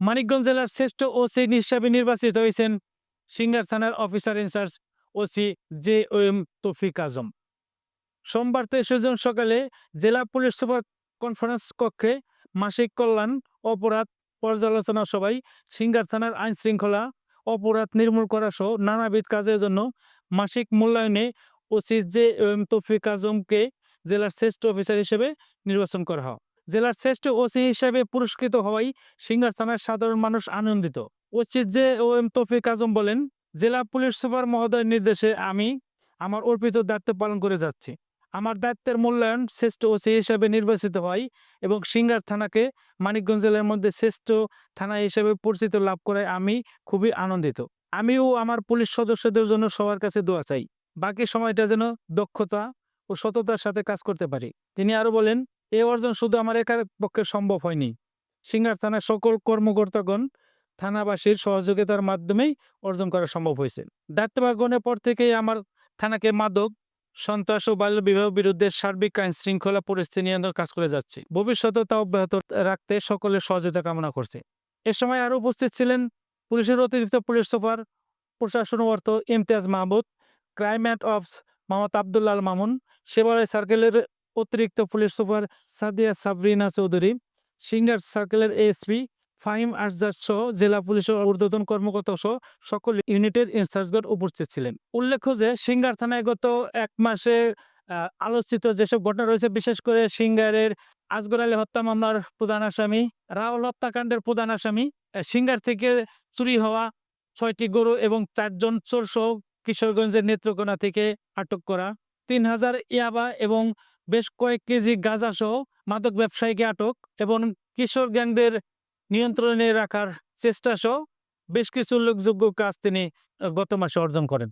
মানিকগঞ্জ জেলার শ্রেষ্ঠ ওসি হিসাবে নির্বাচিত হয়েছেন সিঙ্গার থানার officer in charge OC J O M Toufiq Azam. সোমবার তেইশে জুন সকালে জেলা পুলিশ সুপার কনফারেন্স কক্ষে মাসিক কল্যাণ, অপরাধ পর্যালোচনা সভায় সিঙ্গার থানার আইন শৃঙ্খলা, অপরাধ নির্মূল করা সহ নানাবিধ কাজের জন্য মাসিক মূল্যায়নে ওসি জে এম তৌফিক আজমকে জেলার শ্রেষ্ঠ অফিসার হিসেবে নির্বাচন করা হয়। জেলার শ্রেষ্ঠ ওসি হিসেবে পুরস্কৃত হওয়ায় সিঙ্গার থানার সাধারণ মানুষ আনন্দিত। OC J O M Toufiq আজম বলেন, জেলা পুলিশ সুপার মহোদয়ের নির্দেশে আমি আমার অর্পিত দায়িত্ব পালন করে যাচ্ছি। আমার দায়িত্বের মূল্যায়ন শ্রেষ্ঠ ওসি হিসেবে নির্বাচিত হয় এবং সিঙ্গার থানাকে মানিকগঞ্জ জেলার মধ্যে শ্রেষ্ঠ থানা হিসেবে পরিচিত লাভ করায় আমি খুবই আনন্দিত। আমিও আমার পুলিশ সদস্যদের জন্য সবার কাছে দোয়া চাই। বাকি সময়টা যেন দক্ষতা ও সততার সাথে কাজ করতে পারি। তিনি আরও বলেন এই অর্জন শুধু আমার একার পক্ষে সম্ভব হয়নি। সিঙ্গার থানার সকল কর্মকর্তাগণ থানাবাসীর সহযোগিতার মাধ্যমেই অর্জন করা সম্ভব হয়েছে। দায়িত্বভাগ গ্রহণের পর থেকেই আমার থানাকে মাদক, সন্ত্রাস ও বাল্য বিবাহ বিরুদ্ধে সার্বিক আইন শৃঙ্খলা পরিস্থিতি নিয়ন্ত্রণ কাজ করে যাচ্ছে। ভবিষ্যতে তা অব্যাহত রাখতে সকলের সহযোগিতা কামনা করছে। এ সময় আরও উপস্থিত ছিলেন পুলিশের অতিরিক্ত পুলিশ সুপার প্রশাসন অর্থ Imtiaz Mahmud, crime and ops Mohammad Abdullah Mamun সেবারে সার্কেলের অতিরিক্ত পুলিশ সুপার সাদিয়া সাবরিনা চৌধুরী, সিঙ্গার সার্কেলের এএসপি ফাহিম আরজাদ সহ জেলা পুলিশের ঊর্ধ্বতন কর্মকর্তা সহ সকল ইউনিটের ইনচার্জগণ উপস্থিত ছিলেন। উল্লেখ্য যে সিঙ্গার থানায় গত এক মাসে আলোচিত যেসব ঘটনা রয়েছে, বিশেষ করে সিঙ্গারের আজগর আলী হত্যা মামলার প্রধান আসামি, রাহুল হত্যাকাণ্ডের প্রধান আসামি সিঙ্গার থেকে চুরি হওয়া ছয়টি গরু এবং চারজন চোর সহ কিশোরগঞ্জের নেত্রকোনা থেকে আটক করা, তিন হাজার ইয়াবা এবং বেশ কয়েক কেজি গাঁজা সহ মাদক ব্যবসায়ীকে আটক এবং কিশোর গ্যাংদের নিয়ন্ত্রণে রাখার চেষ্টা সহ বেশ কিছু উল্লেখযোগ্য কাজ তিনি গত মাসে অর্জন করেন।